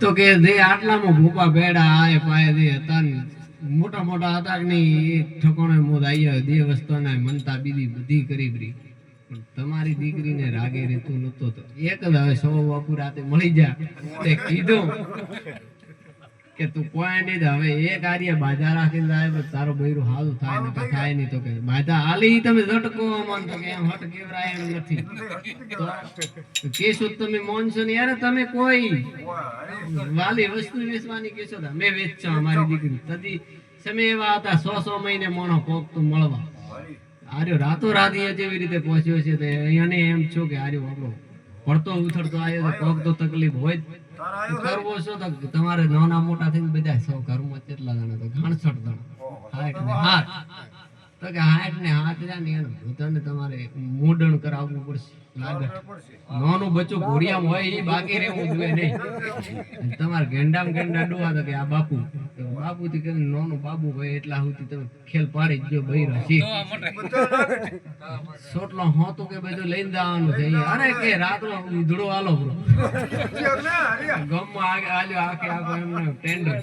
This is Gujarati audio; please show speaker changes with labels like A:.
A: તો કે જે આટલામાં ભૂપા બેડા આ પાય દે હતા મોટા મોટા હતા કે નહીં એ ઠકોણે મોદ આવ્યા દે વસ્તુના મનતા બીજી બધી કરી બરી પણ તમારી દીકરીને રાગે રેતું નતો તો એક જ હવે સો બાપુ રાતે મળી જા. તે કીધું. કે તું કોઈ નહીં હવે એ કાર્ય બાજા રાખીને જાય તારો બૈરું હાલું થાય ને થાય નહીં તો કે બાજા હાલી તમે ઝટકો અમન તો કે એમ હટ કેવરાય એમ નથી. કેશો તમે મોનસો ને યાર તમે કોઈ વાલી વસ્તુ વેચવાની કેશો તો? અમે વેચશો અમારી દીકરી. તદી સમય એવા હતા સો સો મહિને મોણો કોક તો મળવા. આર્યો રાતો રાત અહીંયા જેવી રીતે પહોંચ્યો છે તે. અહીંયા એમ છો કે આર્યો આપણો પડતો ઉથડતો આવ્યો તો કોક તો તકલીફ હોય જ. કરવો શું તો તમારે નાના મોટા થઈને બધા સૌ ઘરમાં કેટલા જણા તો ઘણસઠ જણા. હાઠ ને હાથ. તો કે હાઠ ને હાથ રહ્યા ને એને ભૂતને તમારે મોડણ કરાવવું પડશે. નાનું બચ્ચું ઘોડિયામ હોય એ બાકી રહેવું જોઈએ નહીં. તમારે ગેંડામાં ગેંડા ડોવા તો કે આ બાપુ. તો બાપુથી કે નાનું બાબુ હોય એટલા સુધી તમે ખેલ પાડી જ બૈરા છે. સોટલો હોતું કે બધું લઈને જવાનું છે અરે કે રાતનો ઈધડો આલો બ્રો ગામમાં આ કે આ ટેન્ડર